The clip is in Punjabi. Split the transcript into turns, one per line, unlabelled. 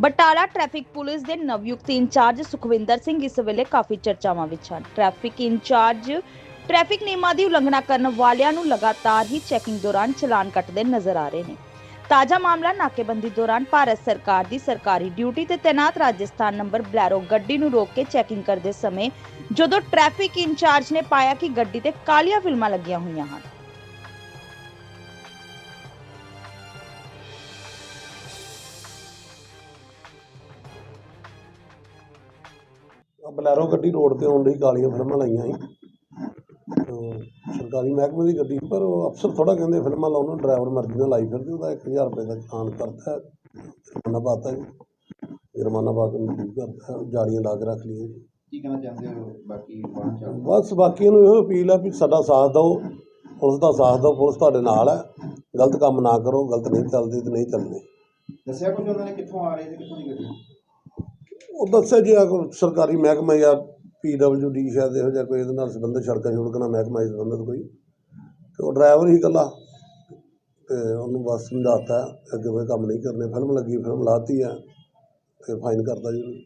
ਬਟਾਲਾ ਟ੍ਰੈਫਿਕ ਪੁਲਿਸ ਦੇ ਨਵਯੁਕਤ ਇੰਚਾਰਜ ਸੁਖਵਿੰਦਰ ਸਿੰਘ ਇਸ ਵੇਲੇ ਕਾਫੀ ਚਰਚਾਵਾਂ ਵਿੱਚ ਹਨ। ਟ੍ਰੈਫਿਕ ਇੰਚਾਰਜ ਟ੍ਰੈਫਿਕ ਨਿਯਮਾਂ ਦੀ ਉਲੰਘਣਾ ਕਰਨ ਵਾਲਿਆਂ ਨੂੰ ਲਗਾਤਾਰ ਹੀ ਚੈਕਿੰਗ ਦੌਰਾਨ ਚਲਾਨ ਕੱਟਦੇ ਨਜ਼ਰ ਆ ਰਹੇ ਨੇ। ਤਾਜ਼ਾ ਮਾਮਲਾ ਨਾਕੇਬੰਦੀ ਦੌਰਾਨ ਭਾਰਤ ਸਰਕਾਰ ਦੀ ਸਰਕਾਰੀ ਡਿਊਟੀ ਤੇ ਤੈਨਾਤ ਰਾਜਸਥਾਨ ਨੰਬਰ ਬਲੈਰੋ ਗੱਡੀ ਨੂੰ ਰੋਕ ਕੇ ਚੈਕਿੰਗ ਕਰਦੇ ਸਮੇਂ ਜਦੋਂ ਟ੍ਰੈਫਿਕ ਇੰਚਾਰਜ ਨੇ ਪਾਇਆ ਕਿ ਗੱਡੀ ਤੇ ਕਾਲੀਆਂ ਫਿਲਮਾਂ ਲੱਗੀਆਂ ਹੋਈਆਂ ਹਨ।
ਬਲੈਰੋ ਗੱਡੀ ਰੋਡ ਤੇ ਆਉਣ ਲਈ ਕਾਲੀਆਂ ਫਿਲਮਾਂ ਲਾਈਆਂ ਸੀ। ਸਰਕਾਰੀ ਮਹਿਕਮੇ ਦੀ ਗੱਡੀ ਪਰ ਉਹ ਅਫਸਰ ਥੋੜਾ ਕਹਿੰਦੇ ਫਿਲਮਾਂ ਲਾਉਣ ਨੂੰ ਡਰਾਈਵਰ ਮਰਜ਼ੀ ਨਾਲ ਲਾਈ ਫਿਰਦੇ ਉਹਦਾ 1000 ਰੁਪਏ ਦਾ ਚਲਾਨ ਕਰਤਾ ਹੈ। ਜੁਰਮਾਨਾ ਪਾਤਾ ਜੀ। ਜੁਰਮਾਨਾ ਪਾ ਕੇ ਕਰਤਾ ਹੈ, ਜਾਲੀਆਂ ਲਾ ਕੇ ਰੱਖ ਲਈਆਂ ਜੀ।
ਕੀ ਕਹਿਣਾ ਚਾਹੁੰਦੇ ਹੋ? ਬਾਕੀ
ਬਸ ਬਾਕੀਆਂ ਨੂੰ ਇਹੋ ਅਪੀਲ ਹੈ ਵੀ ਸਾਡਾ ਸਾਥ ਦਿਓ ਪੁਲਿਸ ਦਾ ਸਾਥ ਦਿਓ ਪੁਲਿਸ ਤੁਹਾਡੇ ਨਾਲ ਹੈ ਗਲਤ ਕੰਮ ਨਾ ਕਰੋ ਗਲਤ ਨਹੀਂ ਚੱਲਦੀ ਤੇ ਨਹੀਂ ਚੱਲਣੀ
ਦੱਸਿਆ ਕੁਝ ਉਹਨਾਂ ਨੇ ਕਿੱਥੋਂ ਆ ਰਹੇ ਤੇ ਕਿੱਥੋਂ ਦੀ ਗੱਡੀ?
ਉਹ ਦੱਸਿਆ ਜੀ ਆ ਕੋਈ ਸਰਕਾਰੀ ਮਹਿਕਮਾ ਜਾਂ ਡੀ ਸ਼ਾਇਦ ਇਹੋ ਜਿਹਾ ਕੋਈ ਇਹਦੇ ਨਾਲ ਸੰਬੰਧਿਤ ਸੜਕਾਂ ਸੜਕਾਂ ਨਾਲ ਮਹਿਕਮਾ ਨਾਲ ਸੰਬੰਧਿਤ ਕੋਈ। ਤੇ ਉਹ ਡਰਾਈਵਰ ਹੀ ਇਕੱਲਾ। ਤੇ ਉਹਨੂੰ ਬਸ ਸਮਝਾਤਾ, ਅੱਗੇ ਕੋਈ ਕੰਮ ਨਹੀਂ ਕਰਨੇ, ਫਿਲਮ ਲੱਗੀ, ਫਿਲਮ ਲਾਤੀ ਹੈ ਤੇ ਫਾਈਨ ਕਰਤਾ ਜੀ ਉਹਨੂੰ।